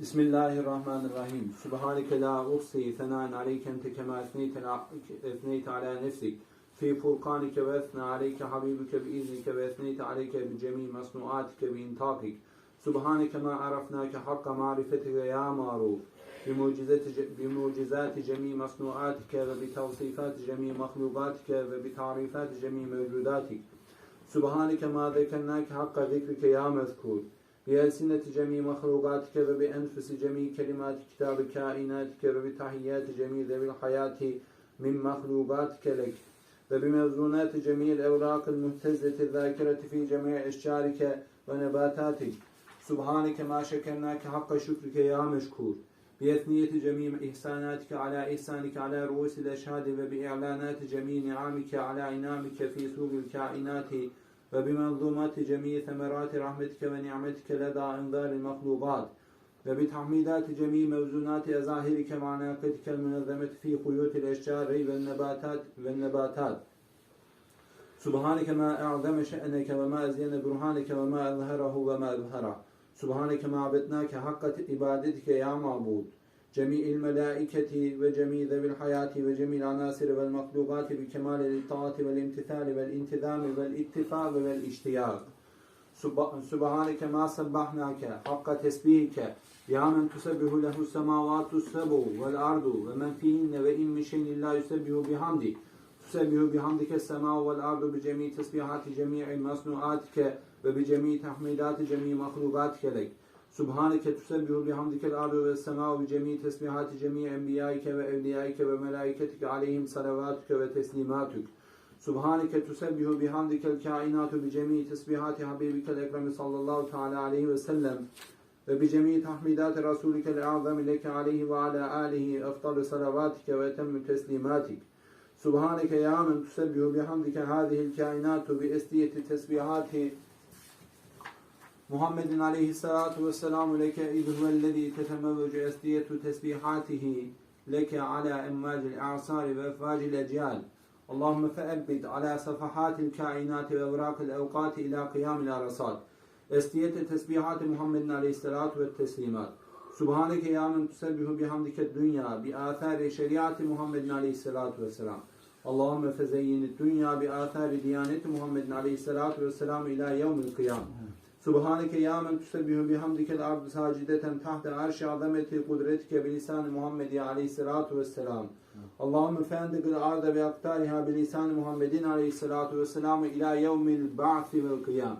بسم الله الرحمن الرحيم سبحانك لا أحصي ثناء عليك أنت كما أثنيت أثنيت على نفسك في فرقانك وأثنى عليك حبيبك بإذنك وأثنيت عليك بجميع مصنوعاتك بإنطاقك سبحانك ما عرفناك حق معرفتك يا معروف بمعجزات جميع مصنوعاتك وبتوصيفات جميع مخلوقاتك وبتعريفات جميع موجوداتك سبحانك ما ذكرناك حق ذكرك يا مذكور بألسنة جميع مخلوقاتك وبأنفس جميع كلمات كتاب كائناتك وبتحيات جميع ذوي الحياة من مخلوقاتك لك وبموزونات جميع الأوراق المهتزة الذاكرة في جميع أشجارك ونباتاتك سبحانك ما شكرناك حق شكرك يا مشكور. بأثنية جميع إحساناتك على إحسانك على رؤوس الأشهاد وبإعلانات جميع نعمك على إنامك في سوق الكائنات. وبمنظومات جميع ثمرات رحمتك ونعمتك لدى انظار المخلوقات وبتحميدات جميع موزونات أظاهرك وعناقتك المنظمة في خيوط الأشجار والنباتات والنباتات. سبحانك ما أعظم شأنك وما أزين برهانك وما أظهره وما أظهره. سبحانك ما عبدناك حق عبادتك يا معبود. جميع الملائكة وجميع ذوي الحياة وجميع العناصر والمخلوقات بكمال الإطاعة والامتثال والانتظام والاتفاق والاشتياق سبحانك ما سبحناك حق تسبيحك يا من تسبح له السماوات السبع والأرض ومن فيهن وإن من شيء لا يسبح بحمده تسبح بحمدك السماء والأرض بجميع تسبيحات جميع مصنوعاتك وبجميع تحميدات جميع مخلوقاتك لك سبحانك تسبح بحمدك الأرض والسماء بجميع تسبيحات جميع أنبيائك وأوليائك وملائكتك عليهم صلواتك وتسليماتك سبحانك تسبح بحمدك الكائنات بجميع تسبيحات حبيبك الأكرم صلى الله تعالى عليه وسلم وبجميع تحميدات رسولك الأعظم لك عليه وعلى آله أفضل صلواتك وأتم تسليماتك سبحانك يا من تسبح بحمدك هذه الكائنات بأستية تسبيحات محمد عليه الصلاة والسلام لك إذ هو الذي تتموج أسدية تسبيحاته لك على أمواج الأعصار وأفواج الأجيال اللهم فأبد على صفحات الكائنات وأوراق الأوقات إلى قيام الأرصاد أسدية تسبيحات محمد عليه الصلاة والتسليمات سبحانك يا من تسبح بحمدك الدنيا بآثار شريعة محمد عليه الصلاة والسلام اللهم فزين الدنيا بآثار ديانة محمد عليه الصلاة والسلام إلى يوم القيامة Subhaneke ya men tusebbihu bihamdikel ardu sacideten tahte arşi azameti kudretike bilisan Muhammedi aleyhissalatu vesselam. Allahümme fendigil arda bi aktariha bilisan Muhammedin aleyhissalatu vesselam ila yevmil ba'thi vel kıyam.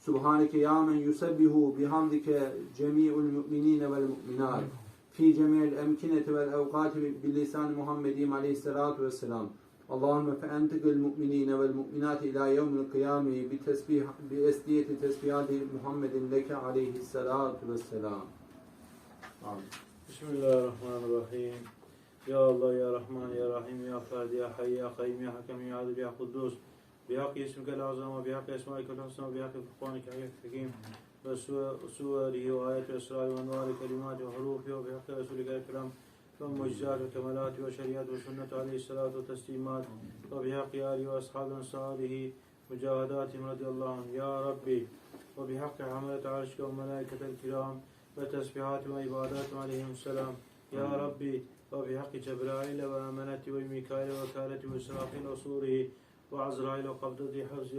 Subhaneke ya men yusebbihu bihamdike cemi'ul müminine vel müminat. Fi cemi'il emkineti vel evkati bilisan Muhammedi aleyhissalatu vesselam. اللهم فأنتق المؤمنين والمؤمنات إلى يوم القيامة بتسبيح بأسدية تسبيحات محمد لك عليه الصلاة والسلام. آمين. بسم الله الرحمن الرحيم. يا الله يا رحمن يا رحيم يا فرد يا حي يا قيم يا حكم يا عدل يا قدوس. بحق اسمك الأعظم وبحق أسمائك الحسنى وبحق فرقانك الحكيم. وسوره وآيات وأسرار وأنوار كلمات وحروفه وبحق رسولك الكرام ومعجزات وكمالات وشريعة وسنة عليه الصلاة والتسليمات وبحق آله وأصحاب أنصاره مجاهداتهم رضي الله عنهم. يا ربي وبحق حملة عرشك وملائكة الكرام وتسبيحات وعبادات عليهم السلام. يا ربي وبحق جبرائيل وأمنة وميكائيل وكالة وإسرافيل وصوره وعزرائيل وقبضة حفظ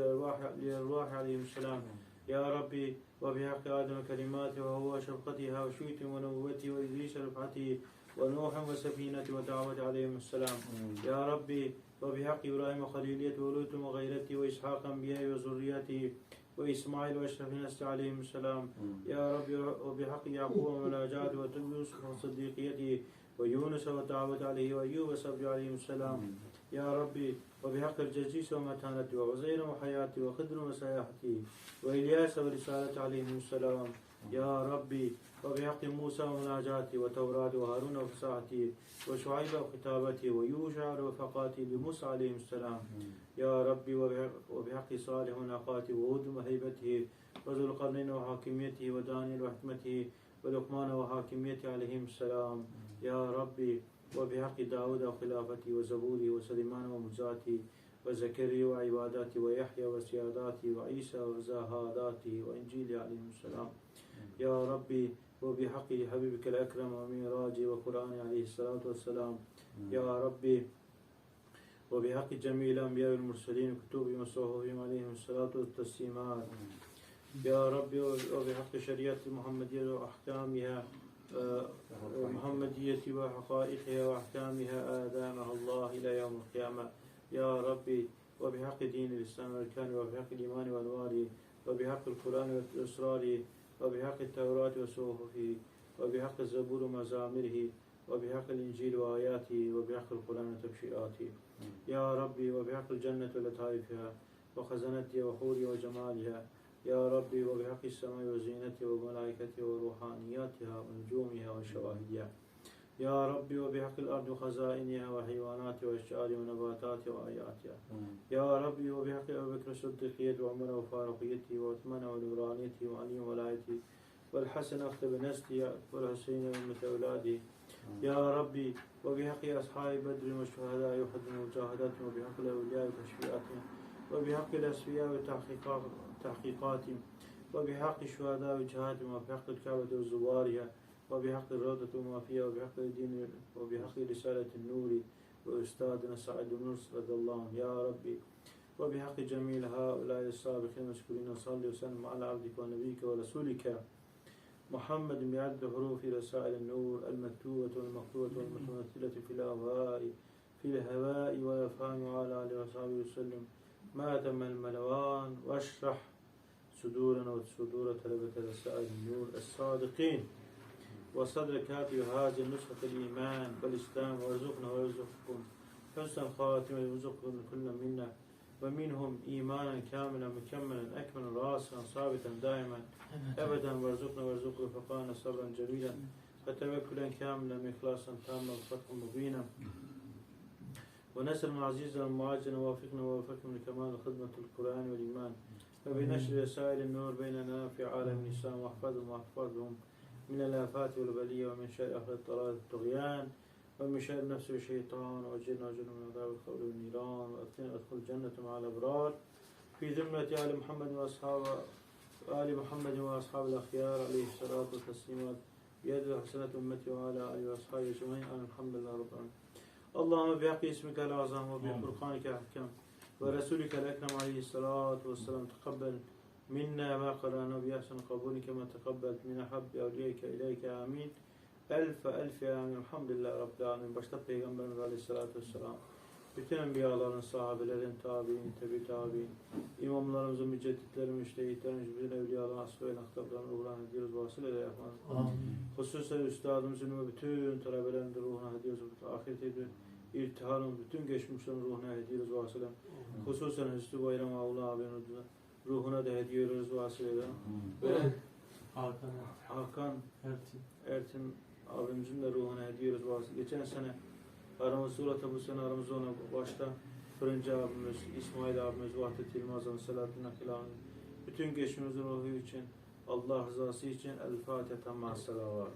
الأرواح عليهم السلام. يا ربي وبحق آدم كلماته وهو شفقتها وشيت ونبوته وإدريس رفعته ونوح وسفينة ودعوة عليهم السلام. يا ربي وبحق إبراهيم وخليلية ولوط وغيرته وإسحاق أنبياء وذريته وإسماعيل وأشرف الناس عليهم السلام. يا ربي وبحق يعقوب ومناجاة ويوسف وصديقيته ويونس والدعوة عليه وأيوب وصبر عليهم السلام. يا ربي وبحق الجزيس ومتانته وعزير وحياته وخدر وسياحته وإلياس ورسالة عليهم السلام. يا ربي وبحق موسى ومناجاته وتوراة وهارون وفصاحته وشعيب وخطابته ويوشع ورفقاته لموسى عليهم السلام. يا ربي وبحق صالح ونقاته وهود وهيبته وذو القرنين وحاكميته ودانيال وحكمته ولقمان وحاكميته عليهم السلام. يا ربي وبحق داود وخلافته وزبوره وسليمان ومزاته وزكريا وعباداته ويحيى وسياداته وعيسى وزهاداته وإنجيل عليهم السلام. يا ربي وبحق حبيبك الأكرم وميراجه وقرآن عليه الصلاة والسلام. يا ربي وبحق جميع الأنبياء والمرسلين وكتبهم وصحبهم عليهم الصلاة والتسليمات يا ربي وبحق شريعة المحمدية وأحكامها. محمدية وحقائقها وأحكامها آدامها الله إلى يوم القيامة. يا ربي وبحق دين الإسلام والكان وبحق الإيمان والوالي وبحق القرآن وأسراره وبحق التوراة وصحفه وبحق الزبور ومزامره وبحق الإنجيل وآياته وبحق القرآن وتبشيراته يا ربي وبحق الجنة ولطائفها وخزنتها وحورها وجمالها. يا ربي وبحق السماء وزينتها وملائكتها وروحانياتها ونجومها وشواهدها. يا ربي وبحق الأرض وخزائنها وحيواناتها وأشجارها ونباتاتها وآياتها. يا ربي وبحق أبي بكر الصديقية وعمر وفاروقيته وعثمان ونورانيته وعلي ولايته والحسن أخت بنسته والحسين وأمة أولاده يا ربي وبحق أصحاب بدر والشهداء وحد المجاهدات وبحق الأولياء وتشفيعاتهم وبحق الأسفياء وتحقيقات- تحقيقاتهم وبحق الشهداء وجهاتهم وبحق الكعبة وزوارها وبحق الروضة فيها وبحق الدين وبحق رسالة النور. وأستاذنا سعد نصر رضي الله عنه يا ربي. وبحق جميع هؤلاء السابقين المشكورين وصلي وسلم على عبدك ونبيك ورسولك محمد بعد حروف رسائل النور المكتوبة والمخطوطة والمتمثلة في الهواء في الهواء والأفهام وعلى آله وصحبه وسلم. ما تم الملوان واشرح صدورنا وصدور طلبة النور الصادقين. وصدر كاتب هذه النسخة الإيمان والإسلام وارزقنا وارزقكم حسن الخاتمة وارزقكم كل منا ومنهم إيمانا كاملا مكملا أكملا راسخا ثابتا دائما. أبدا. وارزقنا وارزق رفقانا صبرا جميلا. وتوكلا كاملا إخلاصا تاما وفتحا مبينا. ونسر عزيزا معاجلا ووفقنا ووفقنا لكمال خدمة القرآن والإيمان. وبنشر رسائل النور بيننا في عالم الإسلام واحفظهم واحفظهم من الآفات والبلية ومن شر أهل الضلال والطغيان ومن شر النفس والشيطان وأجرنا وأجرنا من عذاب القبر والنيران وأدخلنا أدخل الجنة مع الأبرار. في ذمة آل محمد وأصحاب آل محمد وأصحاب الأخيار عليه الصلاة والتسليمات بيد حسنة أمتي وعلى آله وأصحابه أجمعين. الحمد لله رب العالمين. Allahümme bihakki ismike el azam ve bi furkanike ahkam ve resulike el ekrem aleyhissalatu vesselam tekabbel minna ma kalana bi ahsan kabulike ma tekabbelt min habbi evliyeke ileyke amin elf elf amin elhamdülillah rabbil alemin başta Peygamberimiz aleyhissalatu vesselam bütün enbiyaların, sahabelerin, tabi'in, tebi tabi'in, imamlarımızın, mücedditlerin, müştehitlerin, bütün evliyaların, asfı ve naktablarını uğran ediyoruz. Vasıl ile yapmanız. Hususen üstadımızın ve bütün talebelerin ruhu ediyoruz. Ahirete de irtiharın, bütün geçmişlerin ruhuna ediyoruz. Vasılayla. Hususen Hüsnü Bayram Avla abinin ruhuna da ediyoruz. Vasılayla. Ve Hakan Hakan Ertin. Ertin abimizin de ruhuna ediyoruz. Vasılayla. Geçen sene aramız surata bu sene aramızda ona başta Fırıncı abimiz, İsmail abimiz, Vahdet Yılmaz'ın, Selahattin Akil abimiz, bütün geçmişimizin ruhu için, Allah rızası için El Fatiha Tamma Salavat.